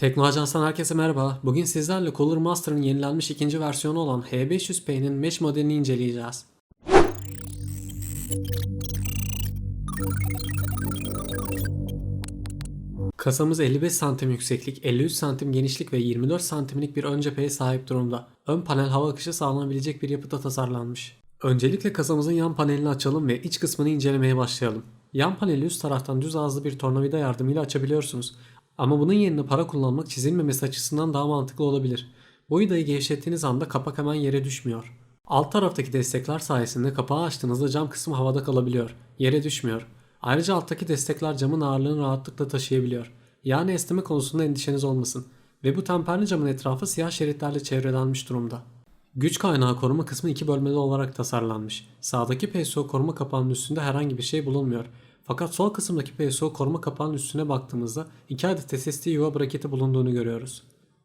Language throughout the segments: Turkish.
Tekno Ajans'tan herkese merhaba. Bugün sizlerle Cooler Master'ın yenilenmiş ikinci versiyonu olan H500P'nin mesh modelini inceleyeceğiz. Kasamız 55 santim yükseklik, 53 santim genişlik ve 24 santimlik bir ön cepheye sahip durumda. Ön panel hava akışı sağlanabilecek bir yapıda tasarlanmış. Öncelikle kasamızın yan panelini açalım ve iç kısmını incelemeye başlayalım. Yan paneli üst taraftan düz ağızlı bir tornavida yardımıyla açabiliyorsunuz. Ama bunun yerine para kullanmak çizilmemesi açısından daha mantıklı olabilir. Bu vidayı gevşettiğiniz anda kapak hemen yere düşmüyor. Alt taraftaki destekler sayesinde kapağı açtığınızda cam kısmı havada kalabiliyor. Yere düşmüyor. Ayrıca alttaki destekler camın ağırlığını rahatlıkla taşıyabiliyor. Yani esneme konusunda endişeniz olmasın. Ve bu temperli camın etrafı siyah şeritlerle çevrelenmiş durumda. Güç kaynağı koruma kısmı iki bölmeli olarak tasarlanmış. Sağdaki PSO koruma kapağının üstünde herhangi bir şey bulunmuyor. Fakat sol kısımdaki PSO koruma kapağının üstüne baktığımızda iki adet SSD yuva braketi bulunduğunu görüyoruz.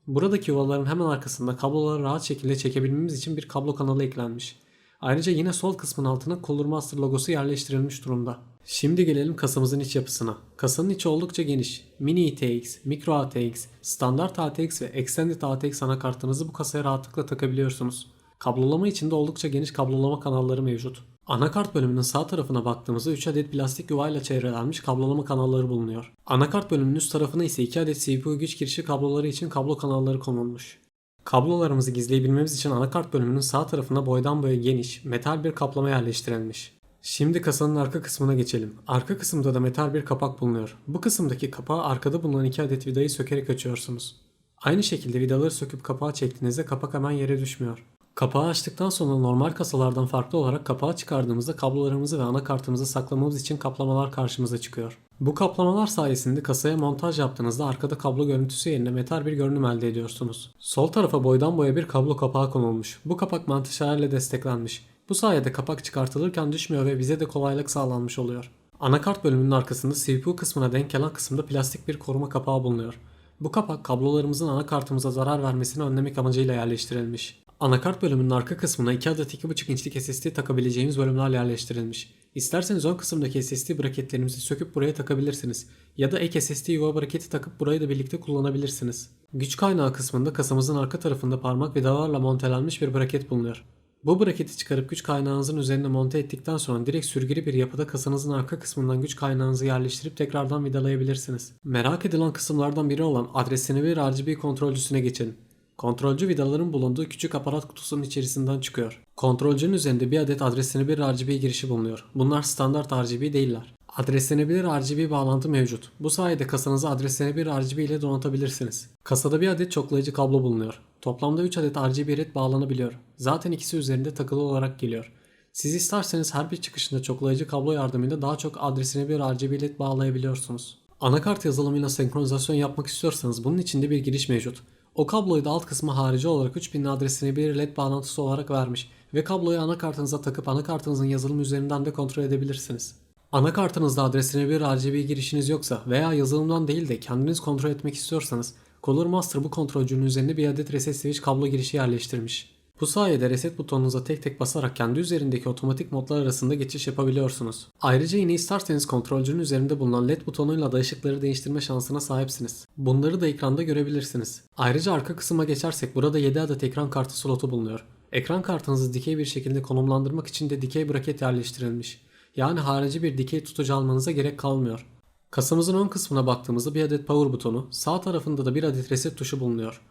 Buradaki yuvaların hemen arkasında kabloları rahat şekilde çekebilmemiz için bir kablo kanalı eklenmiş. Ayrıca yine sol kısmın altına Cooler Master logosu yerleştirilmiş durumda. Şimdi gelelim kasamızın iç yapısına. Kasanın içi oldukça geniş. Mini ATX, Micro ATX, Standart ATX ve Extended ATX anakartınızı bu kasaya rahatlıkla takabiliyorsunuz. Kablolama için de oldukça geniş kablolama kanalları mevcut. Anakart bölümünün sağ tarafına baktığımızda 3 adet plastik yuvayla çevrelenmiş kablolama kanalları bulunuyor. Anakart bölümünün üst tarafına ise 2 adet CPU güç girişi kabloları için kablo kanalları konulmuş. Kablolarımızı gizleyebilmemiz için anakart bölümünün sağ tarafına boydan boya geniş, metal bir kaplama yerleştirilmiş. Şimdi kasanın arka kısmına geçelim. Arka kısımda da metal bir kapak bulunuyor. Bu kısımdaki kapağı arkada bulunan 2 adet vidayı sökerek açıyorsunuz. Aynı şekilde vidaları söküp kapağı çektiğinizde kapak hemen yere düşmüyor. Kapağı açtıktan sonra normal kasalardan farklı olarak kapağı çıkardığımızda kablolarımızı ve anakartımızı saklamamız için kaplamalar karşımıza çıkıyor. Bu kaplamalar sayesinde kasaya montaj yaptığınızda arkada kablo görüntüsü yerine metal bir görünüm elde ediyorsunuz. Sol tarafa boydan boya bir kablo kapağı konulmuş. Bu kapak mantışarla desteklenmiş. Bu sayede kapak çıkartılırken düşmüyor ve bize de kolaylık sağlanmış oluyor. Anakart bölümünün arkasında CPU kısmına denk gelen kısımda plastik bir koruma kapağı bulunuyor. Bu kapak kablolarımızın anakartımıza zarar vermesini önlemek amacıyla yerleştirilmiş. Anakart bölümünün arka kısmına 2 adet 2.5 inçlik SSD takabileceğimiz bölümler yerleştirilmiş. İsterseniz ön kısımdaki SSD braketlerimizi söküp buraya takabilirsiniz. Ya da ek SSD yuva braketi takıp burayı da birlikte kullanabilirsiniz. Güç kaynağı kısmında kasamızın arka tarafında parmak vidalarla montelenmiş bir braket bulunuyor. Bu braketi çıkarıp güç kaynağınızın üzerine monte ettikten sonra direkt sürgülü bir yapıda kasanızın arka kısmından güç kaynağınızı yerleştirip tekrardan vidalayabilirsiniz. Merak edilen kısımlardan biri olan adresini bir RGB kontrolcüsüne geçelim. Kontrolcü vidaların bulunduğu küçük aparat kutusunun içerisinden çıkıyor. Kontrolcünün üzerinde bir adet adresini bir RGB girişi bulunuyor. Bunlar standart RGB değiller. Adreslenebilir RGB bağlantı mevcut. Bu sayede kasanızı adreslenebilir RGB ile donatabilirsiniz. Kasada bir adet çoklayıcı kablo bulunuyor. Toplamda 3 adet RGB red bağlanabiliyor. Zaten ikisi üzerinde takılı olarak geliyor. Siz isterseniz her bir çıkışında çoklayıcı kablo yardımıyla daha çok adresine bir RGB led bağlayabiliyorsunuz. Anakart yazılımıyla senkronizasyon yapmak istiyorsanız bunun içinde bir giriş mevcut. O kabloyu da alt kısmı harici olarak 3000 adresine bir led bağlantısı olarak vermiş ve kabloyu anakartınıza takıp anakartınızın yazılımı üzerinden de kontrol edebilirsiniz. Anakartınızda adresine bir RGB girişiniz yoksa veya yazılımdan değil de kendiniz kontrol etmek istiyorsanız Cooler Master bu kontrolcünün üzerine bir adet reset switch kablo girişi yerleştirmiş. Bu sayede reset butonunuza tek tek basarak kendi üzerindeki otomatik modlar arasında geçiş yapabiliyorsunuz. Ayrıca yine isterseniz kontrolcünün üzerinde bulunan led butonuyla da ışıkları değiştirme şansına sahipsiniz. Bunları da ekranda görebilirsiniz. Ayrıca arka kısma geçersek burada 7 adet ekran kartı slotu bulunuyor. Ekran kartınızı dikey bir şekilde konumlandırmak için de dikey braket yerleştirilmiş. Yani harici bir dikey tutucu almanıza gerek kalmıyor. Kasamızın ön kısmına baktığımızda bir adet power butonu, sağ tarafında da bir adet reset tuşu bulunuyor.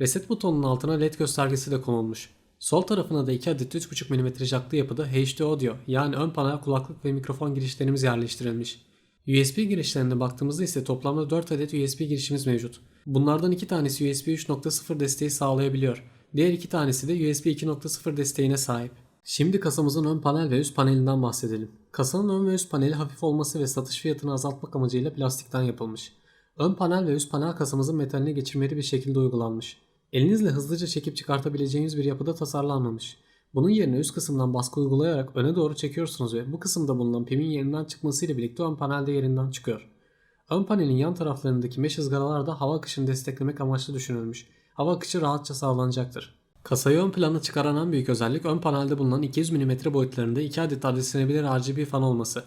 Reset butonunun altına led göstergesi de konulmuş. Sol tarafına da 2 adet 3.5 mm jacklı yapıda HD audio yani ön panel kulaklık ve mikrofon girişlerimiz yerleştirilmiş. USB girişlerine baktığımızda ise toplamda 4 adet USB girişimiz mevcut. Bunlardan 2 tanesi USB 3.0 desteği sağlayabiliyor. Diğer 2 tanesi de USB 2.0 desteğine sahip. Şimdi kasamızın ön panel ve üst panelinden bahsedelim. Kasanın ön ve üst paneli hafif olması ve satış fiyatını azaltmak amacıyla plastikten yapılmış. Ön panel ve üst panel kasamızın metaline geçirmeli bir şekilde uygulanmış. Elinizle hızlıca çekip çıkartabileceğiniz bir yapıda tasarlanmamış. Bunun yerine üst kısımdan baskı uygulayarak öne doğru çekiyorsunuz ve bu kısımda bulunan pimin yerinden çıkmasıyla birlikte ön panelde yerinden çıkıyor. Ön panelin yan taraflarındaki mesh ızgaralar da hava akışını desteklemek amaçlı düşünülmüş. Hava akışı rahatça sağlanacaktır. Kasayı ön plana çıkaran en büyük özellik ön panelde bulunan 200 mm boyutlarında 2 adet adreslenebilir RGB fan olması.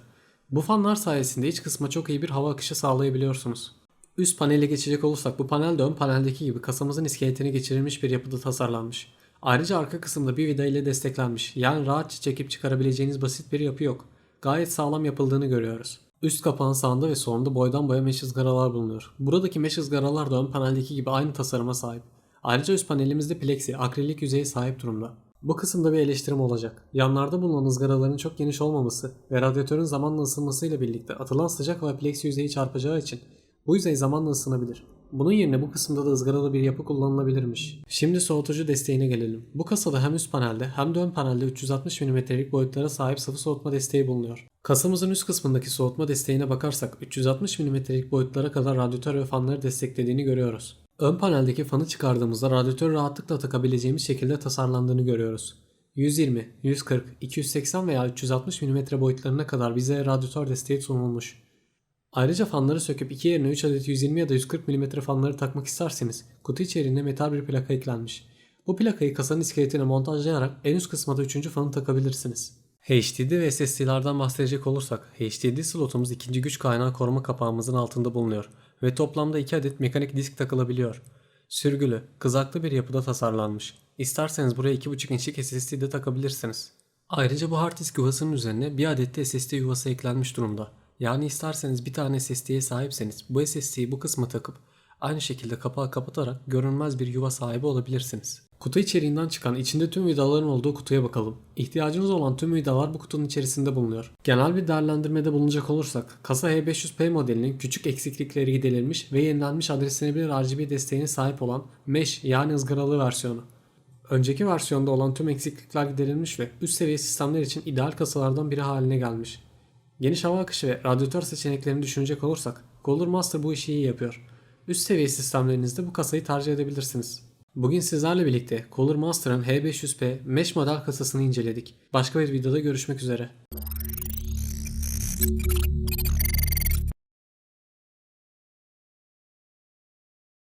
Bu fanlar sayesinde iç kısma çok iyi bir hava akışı sağlayabiliyorsunuz. Üst panele geçecek olursak bu panel de ön paneldeki gibi kasamızın iskeletine geçirilmiş bir yapıda tasarlanmış. Ayrıca arka kısımda bir vida ile desteklenmiş. Yani rahatça çekip çıkarabileceğiniz basit bir yapı yok. Gayet sağlam yapıldığını görüyoruz. Üst kapağın sağında ve solunda boydan boya mesh ızgaralar bulunuyor. Buradaki mesh ızgaralar da ön paneldeki gibi aynı tasarıma sahip. Ayrıca üst panelimizde plexi, akrilik yüzeye sahip durumda. Bu kısımda bir eleştirim olacak. Yanlarda bulunan ızgaraların çok geniş olmaması ve radyatörün zamanla ısınmasıyla birlikte atılan sıcak hava plexi yüzeyi çarpacağı için bu yüzey zamanla ısınabilir. Bunun yerine bu kısımda da ızgaralı bir yapı kullanılabilirmiş. Şimdi soğutucu desteğine gelelim. Bu kasada hem üst panelde hem de ön panelde 360 mm'lik boyutlara sahip sıvı soğutma desteği bulunuyor. Kasamızın üst kısmındaki soğutma desteğine bakarsak 360 mm'lik boyutlara kadar radyatör ve fanları desteklediğini görüyoruz. Ön paneldeki fanı çıkardığımızda radyatörü rahatlıkla takabileceğimiz şekilde tasarlandığını görüyoruz. 120, 140, 280 veya 360 mm boyutlarına kadar bize radyatör desteği sunulmuş. Ayrıca fanları söküp iki yerine 3 adet 120 ya da 140 mm fanları takmak isterseniz kutu içeriğine metal bir plaka eklenmiş. Bu plakayı kasanın iskeletine montajlayarak en üst kısma da 3. fanı takabilirsiniz. HDD ve SSD'lerden bahsedecek olursak HDD slotumuz ikinci güç kaynağı koruma kapağımızın altında bulunuyor ve toplamda 2 adet mekanik disk takılabiliyor. Sürgülü, kızaklı bir yapıda tasarlanmış. İsterseniz buraya 2.5 inçlik SSD de takabilirsiniz. Ayrıca bu hard disk yuvasının üzerine bir adet de SSD yuvası eklenmiş durumda. Yani isterseniz bir tane SSD'ye sahipseniz bu SSD'yi bu kısma takıp aynı şekilde kapağı kapatarak görünmez bir yuva sahibi olabilirsiniz. Kutu içeriğinden çıkan içinde tüm vidaların olduğu kutuya bakalım. İhtiyacınız olan tüm vidalar bu kutunun içerisinde bulunuyor. Genel bir değerlendirmede bulunacak olursak kasa H500P modelinin küçük eksiklikleri giderilmiş ve yenilenmiş adreslenebilir RGB desteğine sahip olan Mesh yani ızgaralı versiyonu. Önceki versiyonda olan tüm eksiklikler giderilmiş ve üst seviye sistemler için ideal kasalardan biri haline gelmiş. Geniş hava akışı ve radyatör seçeneklerini düşünecek olursak Cooler Master bu işi iyi yapıyor. Üst seviye sistemlerinizde bu kasayı tercih edebilirsiniz. Bugün sizlerle birlikte Cooler Master'ın H500P Mesh model kasasını inceledik. Başka bir videoda görüşmek üzere.